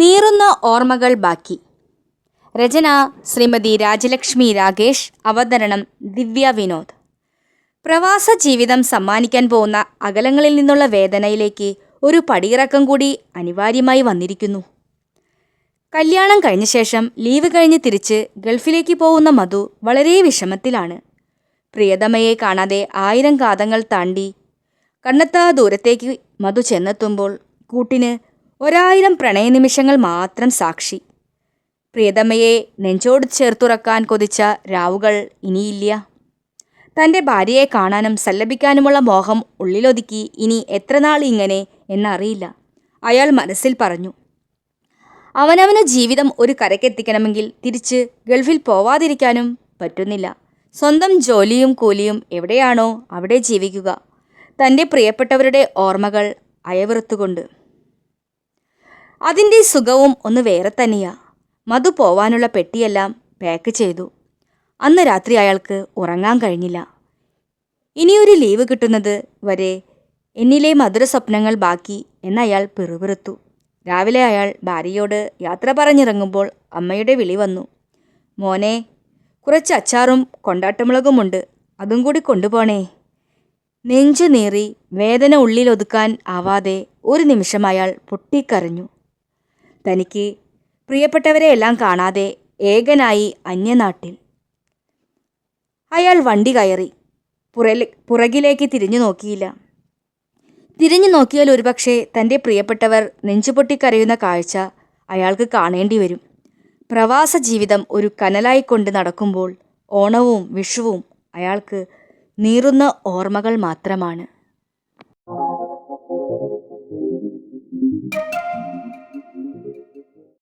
നീറുന്ന ഓർമ്മകൾ ബാക്കി. രചന ശ്രീമതി രാജലക്ഷ്മി രാകേഷ് അവതരണം ദിവ്യ വിനോദ്. പ്രവാസ ജീവിതം സമ്മാനിക്കാൻ പോകുന്ന അകലങ്ങളിൽ നിന്നുള്ള വേദനയിലേക്ക് ഒരു പടിയിറക്കം കൂടി അനിവാര്യമായി വന്നിരിക്കുന്നു. കല്യാണം കഴിഞ്ഞ ശേഷം ലീവ് കഴിഞ്ഞ് തിരിച്ച് ഗൾഫിലേക്ക് പോകുന്ന മധു വളരെ വിഷമത്തിലാണ്. പ്രിയതമയെ കാണാതെ ആയിരം കാതങ്ങൾ താണ്ടി കണ്ണെത്താ ദൂരത്തേക്ക് മധു ചെന്നെത്തുമ്പോൾ കൂട്ടിന് ഒരായിരം പ്രണയനിമിഷങ്ങൾ മാത്രം സാക്ഷി. പ്രിയതമയെ നെഞ്ചോട് ചേർത്തുറക്കാൻ കൊതിച്ച രാവുകൾ ഇനിയില്ല. തന്റെ ഭാര്യയെ കാണാനും സല്ലപിക്കാനുമുള്ള മോഹം ഉള്ളിലൊതുക്കി ഇനി എത്ര നാൾ ഇങ്ങനെ എന്നറിയില്ല. അയാൾ മനസ്സിൽ പറഞ്ഞു അവനവന് ജീവിതം ഒരു കരക്കെത്തിക്കണമെങ്കിൽ തിരിച്ച് ഗൾഫിൽ പോവാതിരിക്കാനും പറ്റുന്നില്ല. സ്വന്തം ജോലിയും കൂലിയും എവിടെയാണോ അവിടെ ജീവിക്കുക. തന്റെ പ്രിയപ്പെട്ടവരുടെ ഓർമ്മകൾ അയവിറുത്തുകൊണ്ട് അതിന്റെ സുഖവും ഒന്ന് വേറെ തന്നെയാ. മധു പോവാനുള്ള പെട്ടിയെല്ലാം പാക്ക് ചെയ്തു. അന്ന് രാത്രി അയാൾക്ക് ഉറങ്ങാൻ കഴിഞ്ഞില്ല. ഇനിയൊരു ലീവ് കിട്ടുന്നത് വരെ എന്നിലെ മധുര സ്വപ്നങ്ങൾ ബാക്കി എന്നയാൾ പിറുപിറുത്തു. രാവിലെ അയാൾ ഭാര്യയോട് യാത്ര പറഞ്ഞിറങ്ങുമ്പോൾ അമ്മയുടെ വിളി വന്നു. മോനെ കുറച്ച് അച്ചാറും കൊണ്ടാട്ടമുളകുമുണ്ട്. അതും കൂടി കൊണ്ടുപോണേ. നെഞ്ചു നീറി വേദന ഉള്ളിലൊതുക്കാൻ ആവാതെ ഒരു നിമിഷം അയാൾ പൊട്ടിക്കരഞ്ഞു. തനിക്ക് പ്രിയപ്പെട്ടവരെ എല്ലാം കാണാതെ ഏകനായി അന്യനാട്ടിൽ. അയാൾ വണ്ടി കയറി പുറലി പുറകിലേക്ക് തിരിഞ്ഞു നോക്കിയില്ല. തിരിഞ്ഞു നോക്കിയാൽ ഒരുപക്ഷെ തന്റെ പ്രിയപ്പെട്ടവർ നെഞ്ചുപൊട്ടിക്കരയുന്ന കാഴ്ച അയാൾക്ക് കാണേണ്ടി വരും. പ്രവാസ ജീവിതം ഒരു കനലായി കൊണ്ട് നടക്കുമ്പോൾ ഓണവും വിഷുവും അയാൾക്ക് നീറുന്ന ഓർമ്മകൾ മാത്രമാണ്.